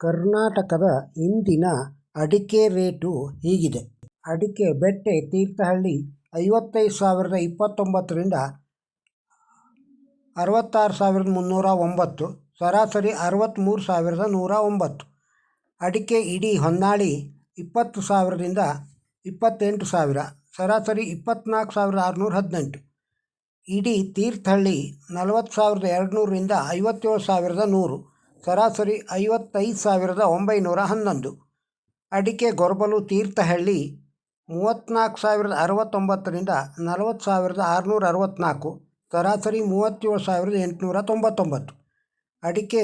ಕರ್ನಾಟಕದ ಇಂದಿನ ಅಡಿಕೆ ರೇಟು ಹೀಗಿದೆ. ಅಡಿಕೆ ಬೆಟ್ಟೆ ತೀರ್ಥಹಳ್ಳಿ ಐವತ್ತೈದು ಸಾವಿರದ ಇಪ್ಪತ್ತೊಂಬತ್ತರಿಂದ ಅರವತ್ತಾರು ಸಾವಿರದ ಮುನ್ನೂರ ಒಂಬತ್ತು, ಸರಾಸರಿ ಅರವತ್ತ್ಮೂರು ಸಾವಿರದ ನೂರ ಒಂಬತ್ತು. ಅಡಿಕೆ ಇಡೀ ಹೊನ್ನಾಳಿ ಇಪ್ಪತ್ತು ಸಾವಿರದಿಂದ ಇಪ್ಪತ್ತೆಂಟು ಸಾವಿರ, ಸರಾಸರಿ ಇಪ್ಪತ್ತ್ನಾಲ್ಕು ಸಾವಿರದ ಆರುನೂರ ಹದಿನೆಂಟು. ಇಡೀ ತೀರ್ಥಹಳ್ಳಿ ನಲವತ್ತು ಸಾವಿರದ ಎರಡುನೂರರಿಂದ ಐವತ್ತೇಳು ಸಾವಿರದ ನೂರು. ಸರಾಸರಿ ಐವತ್ತೈದು ಸಾವಿರದ ಒಂಬೈನೂರ ಹನ್ನೊಂದು. ಅಡಿಕೆ ಗೊರಬಲು ತೀರ್ಥಹಳ್ಳಿ ಮೂವತ್ತ್ನಾಲ್ಕು ಸಾವಿರದ ಅರವತ್ತೊಂಬತ್ತರಿಂದ ನಲವತ್ತು ಸಾವಿರದ ಆರುನೂರ ಅರವತ್ತ್ನಾಲ್ಕು. ಸರಾಸರಿ ಮೂವತ್ತೇಳು ಸಾವಿರದ ಎಂಟುನೂರ ತೊಂಬತ್ತೊಂಬತ್ತು. ಅಡಿಕೆ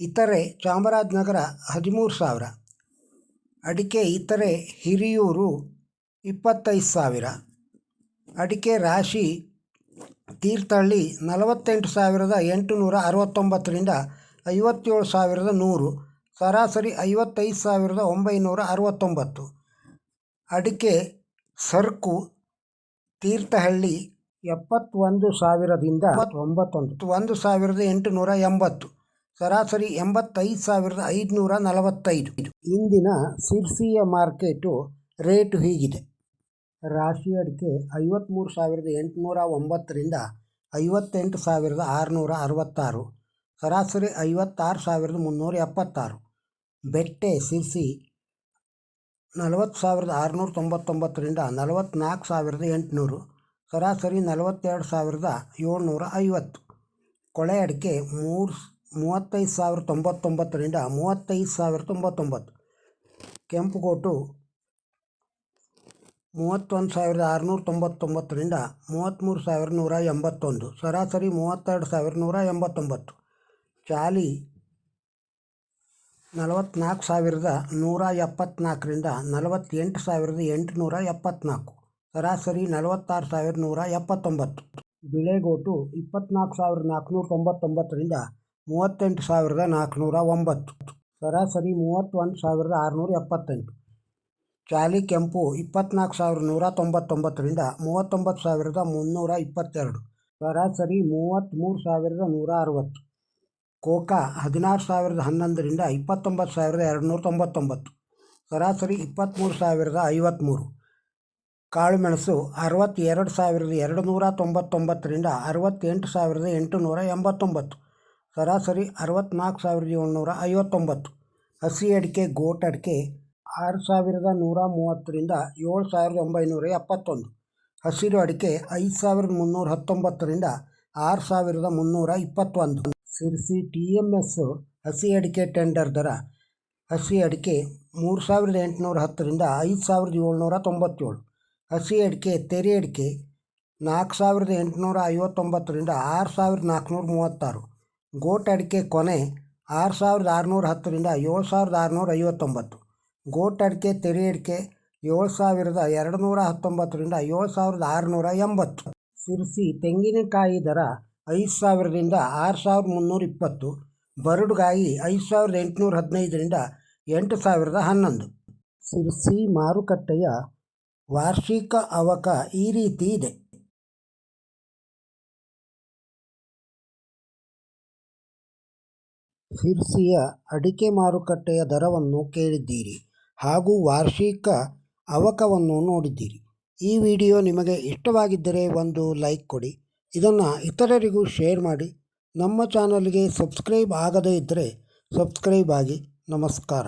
ಇತರೆ ಚಾಮರಾಜನಗರ ಹದಿಮೂರು ಸಾವಿರ. ಅಡಿಕೆ ಇತರೆ ಹಿರಿಯೂರು ಇಪ್ಪತ್ತೈದು ಸಾವಿರ. ಅಡಿಕೆ ರಾಶಿ ತೀರ್ಥಹಳ್ಳಿ ನಲವತ್ತೆಂಟು ಸಾವಿರದ ಎಂಟುನೂರ ಅರವತ್ತೊಂಬತ್ತರಿಂದ ಐವತ್ತೇಳು ಸಾವಿರದ ನೂರು, ಸರಾಸರಿ ಐವತ್ತೈದು ಸಾವಿರದ ಒಂಬೈನೂರ ಅರವತ್ತೊಂಬತ್ತು. ಅಡಿಕೆ ಸರಕು ತೀರ್ಥಹಳ್ಳಿ ಎಪ್ಪತ್ತೊಂದು ಸಾವಿರದಿಂದ ಒಂಬತ್ತೊಂದು ಒಂದು ಸಾವಿರದ ಎಂಟುನೂರ ಎಂಬತ್ತು, ಸರಾಸರಿ ಎಂಬತ್ತೈದು ಸಾವಿರದ ಐದುನೂರ ನಲವತ್ತೈದು. ಇಂದಿನ ಸಿರ್ಸಿಯ ಮಾರ್ಕೆಟು ರೇಟು ಹೀಗಿದೆ. ರಾಶಿ ಅಡಿಕೆ ಐವತ್ತ್ಮೂರು ಸಾವಿರದ ಎಂಟುನೂರ ಒಂಬತ್ತರಿಂದ ಐವತ್ತೆಂಟು ಸಾವಿರದ ಆರುನೂರ ಅರವತ್ತಾರು. ಸರಾಸರಿ ಐವತ್ತಾರು ಸಾವಿರದ ಮುನ್ನೂರ ಎಪ್ಪತ್ತಾರು. ಬೆಟ್ಟೆ ಸಿರ್ಸಿ ನಲವತ್ತು ಸಾವಿರದ ಆರುನೂರ ತೊಂಬತ್ತೊಂಬತ್ತರಿಂದ ನಲವತ್ತ್ನಾಲ್ಕು ಸಾವಿರದ ಎಂಟುನೂರು. ಸರಾಸರಿ ನಲವತ್ತೆರಡು ಸಾವಿರದ ಏಳ್ನೂರ ಐವತ್ತು. ಕೊಳೆ ಅಡಿಕೆ ಮೂರು ಮೂವತ್ತೈದು ಸಾವಿರದ ತೊಂಬತ್ತೊಂಬತ್ತರಿಂದ ಮೂವತ್ತೈದು ಸಾವಿರದ ತೊಂಬತ್ತೊಂಬತ್ತು. ಕೆಂಪುಗೋಟು ಮೂವತ್ತೊಂದು ಸಾವಿರದ ಆರುನೂರ ತೊಂಬತ್ತೊಂಬತ್ತರಿಂದ ಮೂವತ್ತ್ಮೂರು ಸಾವಿರದ ನೂರ ಎಂಬತ್ತೊಂದು. ಸರಾಸರಿ ಮೂವತ್ತೆರಡು ಸಾವಿರದ ನೂರ ಎಂಬತ್ತೊಂಬತ್ತು. ಚಾಲಿ ನಲವತ್ತ್ನಾಲ್ಕು ಸಾವಿರದ ನೂರ ಎಪ್ಪತ್ತ್ನಾಲ್ಕರಿಂದ ನಲವತ್ತೆಂಟು ಸಾವಿರದ ಎಂಟುನೂರ ಎಪ್ಪತ್ತ್ನಾಲ್ಕು ಸರಾಸರಿ ನಲವತ್ತಾರು ಸಾವಿರದ ನೂರ ಎಪ್ಪತ್ತೊಂಬತ್ತು. ಬಿಳೆಗೋಟು ಇಪ್ಪತ್ತ್ನಾಲ್ಕು ಸಾವಿರದ ನಾಲ್ಕುನೂರ ತೊಂಬತ್ತೊಂಬತ್ತರಿಂದ ಮೂವತ್ತೆಂಟು ಸಾವಿರದ ನಾಲ್ಕುನೂರ ಒಂಬತ್ತು. ಸರಾಸರಿ ಮೂವತ್ತೊಂದು ಸಾವಿರದ ಆರುನೂರ ಎಪ್ಪತ್ತೆಂಟು. ಚಾಲಿ ಕೆಂಪು ಇಪ್ಪತ್ತ್ನಾಲ್ಕು ಸಾವಿರದ ನೂರ ತೊಂಬತ್ತೊಂಬತ್ತರಿಂದ ಮೂವತ್ತೊಂಬತ್ತು ಸಾವಿರದ ಮುನ್ನೂರ ಇಪ್ಪತ್ತೆರಡು. ಸರಾಸರಿ ಮೂವತ್ತ್ಮೂರು ಸಾವಿರದ ನೂರ ಅರವತ್ತು. ಕೋಕಾ ಹದಿನಾರು ಸಾವಿರದ ಹನ್ನೊಂದರಿಂದ ಇಪ್ಪತ್ತೊಂಬತ್ತು ಸಾವಿರದ ಎರಡುನೂರ ತೊಂಬತ್ತೊಂಬತ್ತು ಸರಾಸರಿ ಇಪ್ಪತ್ತ್ಮೂರು ಸಾವಿರದ ಐವತ್ತ್ಮೂರು ಕಾಳುಮೆಣಸು ಅರವತ್ತೆರಡು ಸಾವಿರದ ಎರಡು ನೂರ ತೊಂಬತ್ತೊಂಬತ್ತರಿಂದ ಅರವತ್ತೆಂಟು ಸಾವಿರದ ಎಂಟುನೂರ ಎಂಬತ್ತೊಂಬತ್ತು. ಸರಾಸರಿ ಅರವತ್ತ್ನಾಲ್ಕು ಸಾವಿರದ ಏಳ್ನೂರ ಐವತ್ತೊಂಬತ್ತು. ಹಸಿ ಅಡಿಕೆ, ಗೋಟ್ ಅಡಿಕೆ ಆರು ಸಾವಿರದ ನೂರ ಮೂವತ್ತರಿಂದ ಏಳು ಸಾವಿರದ ಒಂಬೈನೂರ ಎಪ್ಪತ್ತೊಂದು. ಹಸಿರು ಅಡಿಕೆ ಐದು ಸಾವಿರದ ಮುನ್ನೂರ ಹತ್ತೊಂಬತ್ತರಿಂದ ಆರು ಸಾವಿರದ ಮುನ್ನೂರ ಇಪ್ಪತ್ತೊಂದು. ಸಿರ್ಸಿ ಟಿ ಎಂ ಎಸ್ ಹಸಿ ಅಡಿಕೆ ಟೆಂಡರ್ ದರ ಹಸಿ ಅಡಿಕೆ ಮೂರು ಸಾವಿರದ ಎಂಟುನೂರ ಹತ್ತರಿಂದ ಐದು ಸಾವಿರದ ಏಳ್ನೂರ ತೊಂಬತ್ತೇಳು. ಹಸಿ ಅಡಿಕೆ, ತೆರೆ ಅಡಿಕೆ ನಾಲ್ಕು ಸಾವಿರದ ಎಂಟುನೂರ ಐವತ್ತೊಂಬತ್ತರಿಂದ ಆರು ಸಾವಿರದ ನಾಲ್ಕುನೂರ ಮೂವತ್ತಾರು. ಗೋಟ್ ಅಡಿಕೆ ಕೊನೆ ಆರು ಸಾವಿರದ ಆರುನೂರ ಹತ್ತರಿಂದ ಏಳು ಸಾವಿರದ ಆರುನೂರ ಐವತ್ತೊಂಬತ್ತು. ಗೋಟ್ ಅಡಿಕೆ, ತೆರೆ ಅಡಿಕೆ ಏಳು ಸಾವಿರದ ಎರಡು ನೂರ ಹತ್ತೊಂಬತ್ತರಿಂದ ಏಳು ಸಾವಿರದ ಆರುನೂರ ಎಂಬತ್ತು. ಸಿರ್ಸಿ ತೆಂಗಿನಕಾಯಿ ದರ ಐದು ಸಾವಿರದಿಂದ ಆರು ಸಾವಿರದ ಮುನ್ನೂರ ಇಪ್ಪತ್ತು ಬರಡುಗಾಯಿ ಐದು ಸಾವಿರದ ಎಂಟುನೂರ ಹದಿನೈದರಿಂದ ಎಂಟು ಸಾವಿರದ ಹನ್ನೊಂದು. ಸಿರ್ಸಿ ಮಾರುಕಟ್ಟೆಯ ವಾರ್ಷಿಕ ಅವಕ ಈ ರೀತಿ ಇದೆ. ಸಿರ್ಸಿಯ ಅಡಿಕೆ ಮಾರುಕಟ್ಟೆಯ ದರವನ್ನು ಕೇಳಿದ್ದೀರಿ ಹಾಗೂ ವಾರ್ಷಿಕ ಅವಕವನ್ನು ನೋಡಿದ್ದೀರಿ. ಈ ವಿಡಿಯೋ ನಿಮಗೆ ಇಷ್ಟವಾಗಿದ್ದರೆ ಒಂದು ಲೈಕ್ ಕೊಡಿ. ಇದನ್ನು ಇತರರಿಗೂ ಶೇರ್ ಮಾಡಿ. ನಮ್ಮ ಚಾನಲ್ಗೆ ಸಬ್ಸ್ಕ್ರೈಬ್ ಆಗದೇ ಇದ್ದರೆ ಸಬ್ಸ್ಕ್ರೈಬ್ ಆಗಿ. ನಮಸ್ಕಾರ.